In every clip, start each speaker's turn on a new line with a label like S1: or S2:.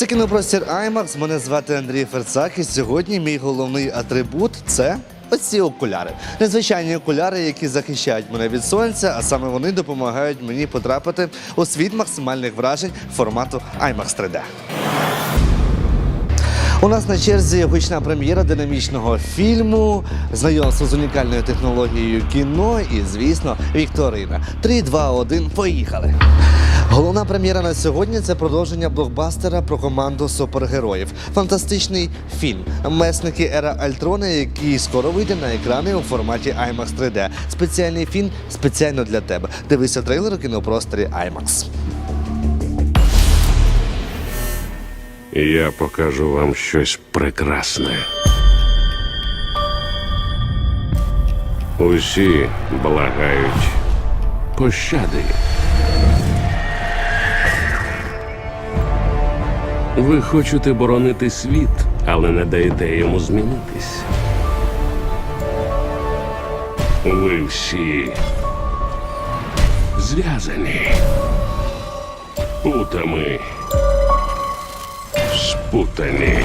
S1: Це кінопростір IMAX. Мене звати Андрій Ферцак. І сьогодні мій головний атрибут це. Ось ці окуляри. Незвичайні окуляри, які захищають мене від сонця, а саме вони допомагають мені потрапити у світ максимальних вражень формату IMAX 3D. У нас на черзі гучна прем'єра динамічного фільму, знайомство з унікальною технологією кіно і, звісно, Вікторина. 3, 2, 1, поїхали. Головна прем'єра на сьогодні це продовження блокбастера про команду супергероїв. Фантастичний фільм Месники Ера Альтрона, який скоро вийде на екрани у форматі IMAX 3D. Спеціальний фільм спеціально для тебе. Дивися трейлер у кінопросторі IMAX.
S2: Я покажу вам щось прекрасне. Усі благають пощади. Ви хочете боронити світ, але не даєте йому змінитись. Ви всі зв'язані путами спутані.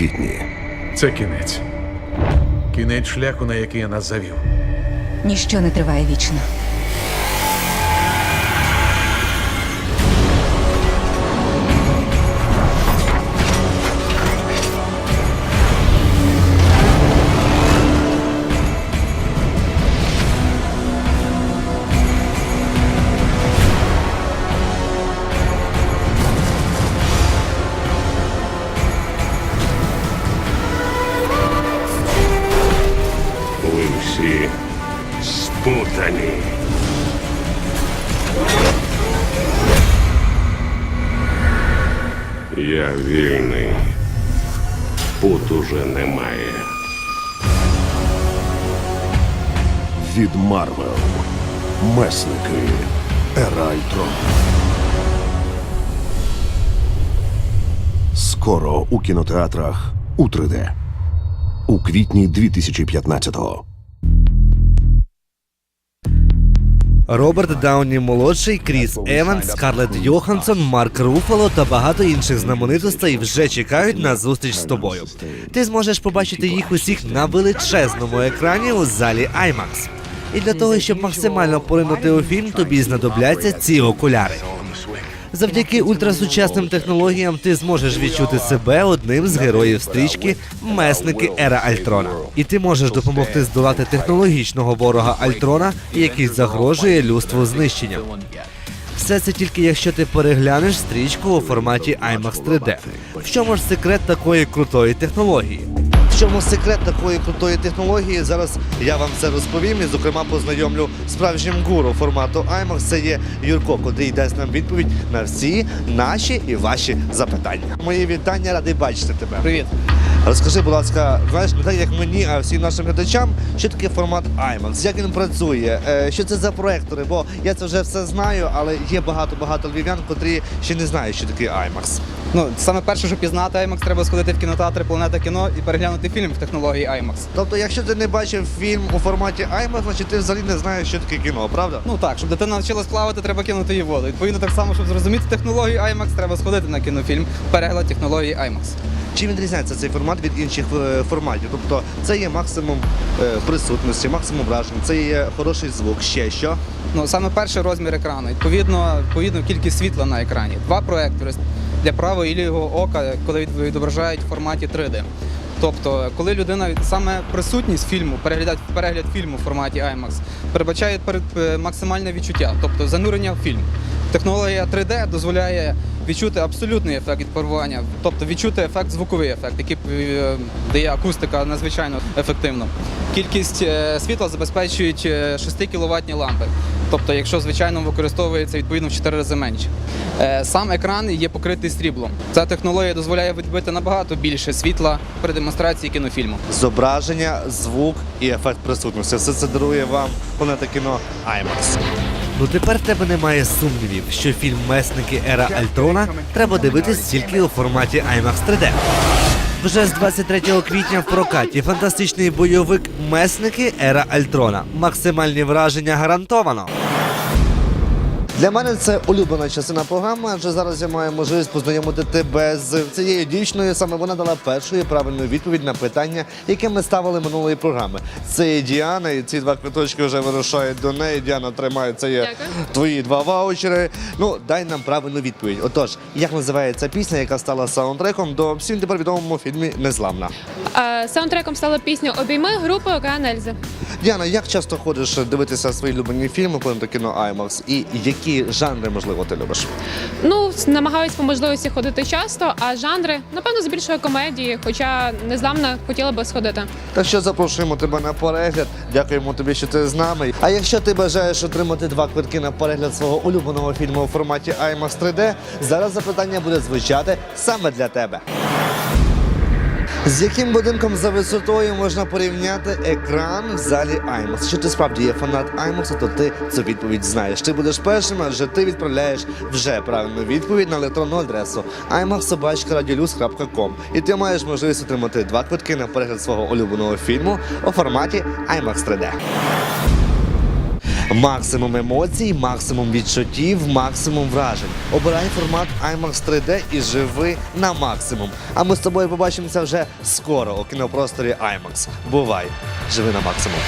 S3: Квітні.
S4: Це кінець. Кінець шляху, на який я нас завів.
S5: Ніщо не триває вічно.
S2: Я вільний. Пут уже немає.
S3: Від Марвел. Месники. Еральтрон. Скоро у кінотеатрах у 3D. У квітні 2015-го.
S1: Роберт Дауні молодший, Кріс Еванс, Скарлетт Йоханссон, Марк Руфало та багато інших знаменитостей вже чекають на зустріч з тобою. Ти зможеш побачити їх усіх на величезному екрані у залі IMAX. І для того, щоб максимально поринути у фільм, тобі знадобляться ці окуляри. Завдяки ультрасучасним технологіям ти зможеш відчути себе одним з героїв стрічки Месники Ера Альтрона. І ти можеш допомогти здолати технологічного ворога Альтрона, який загрожує людству знищенням. Все це тільки якщо ти переглянеш стрічку у форматі IMAX 3D. В чому ж секрет такої крутої технології? Чому секрет такої крутої технології? Зараз я вам це розповім і, зокрема, познайомлю справжнім гуру формату IMAX. Це є Юрко, котрий дасть нам відповідь на всі наші і ваші запитання. Мої вітання, радий бачити тебе.
S6: Привіт.
S1: Розкажи, будь ласка, знаєш, не так як мені, а всім нашим глядачам, що таке формат IMAX, як він працює, е, що це за проектори, бо я це вже все знаю, але є багато-багато львів'ян, котрі ще не знають, що таке IMAX.
S6: Ну, саме перше, щоб пізнати IMAX, треба сходити в кінотеатр Планета кіно і переглянути фільм в технології IMAX.
S1: Тобто, якщо ти не бачив фільм у форматі IMAX, значить ти взагалі не знаєш, що таке кіно, правда?
S6: Ну так, щоб дитина навчилась плавати, треба кинути її воду. Відповідно, так само, щоб зрозуміти технологію IMAX, треба сходити на кінофільм, перегляд технології IMAX.
S1: Чим відрізняється цей формат від інших е, форматів? Тобто це є максимум е, присутності, максимум вражень, це є хороший звук, ще що.
S6: Ну, саме перший розмір екрану. Відповідно, відповідно кількість світла на екрані. Два проектори для правого і лівого ока, коли від- відображають в форматі 3D. Тобто, коли людина саме присутність фільму, перегляд, перегляд фільму в форматі IMAX, передбачає перед е, максимальне відчуття, тобто занурення в фільм. Технологія 3D дозволяє відчути абсолютний ефект відпарування, тобто відчути ефект звуковий ефект, який е, дає акустика надзвичайно ефективно. Кількість е, світла забезпечують 6 кВт лампи. Тобто, якщо звичайно використовується відповідно в 4 рази менше. Е, Сам екран є покритий стріблом. Ця технологія дозволяє відбити набагато більше світла при демонстрації кінофільму.
S1: Зображення, звук і ефект присутності. Все це дарує вам планета кіно IMAX. Ну тепер в тебе немає сумнівів, що фільм Месники Ера Альтрона треба дивитись тільки у форматі IMAX 3D. Вже з 23 квітня в прокаті фантастичний бойовик Месники Ера Альтрона. Максимальні враження гарантовано. Для мене це улюблена частина програми, адже зараз я маю можливість познайомити тебе з цією дівчиною. Саме вона дала першу і правильну відповідь на питання, яке ми ставили минулої програми. Це є Діана, і ці два квиточки вже вирушають до неї. Діана тримає це є твої два ваучери. Ну дай нам правильну відповідь. Отож, як називається пісня, яка стала саундтреком до всім тепер відомому фільмі Незламна?
S7: Е, Саундтреком стала пісня Обійми групи Океан Ельзи.
S1: Діана, як часто ходиш дивитися свої улюблені фільми по кіно IMAX? І які жанри можливо ти любиш?
S7: Ну, намагаюсь по можливості ходити часто, а жанри, напевно, збільшує комедії, хоча незламно хотіла би сходити.
S1: Так що запрошуємо тебе на перегляд. Дякуємо тобі, що ти з нами. А якщо ти бажаєш отримати два квитки на перегляд свого улюбленого фільму у форматі IMAX 3D, зараз запитання буде звучати саме для тебе. З яким будинком за висотою можна порівняти екран в залі IMAX? Що ти справді є фанат IMAX, то ти цю відповідь знаєш. Ти будеш першим, адже ти відправляєш вже правильну відповідь на електронну адресу imaxsobachka.radiolus.com і ти маєш можливість отримати два квитки на перегляд свого улюбленого фільму у форматі IMAX 3D. Максимум емоцій, максимум відчуттів, максимум вражень. Обирай формат IMAX 3D і живи на максимум. А ми з тобою побачимося вже скоро у кінопросторі IMAX. Бувай, живи на максимум.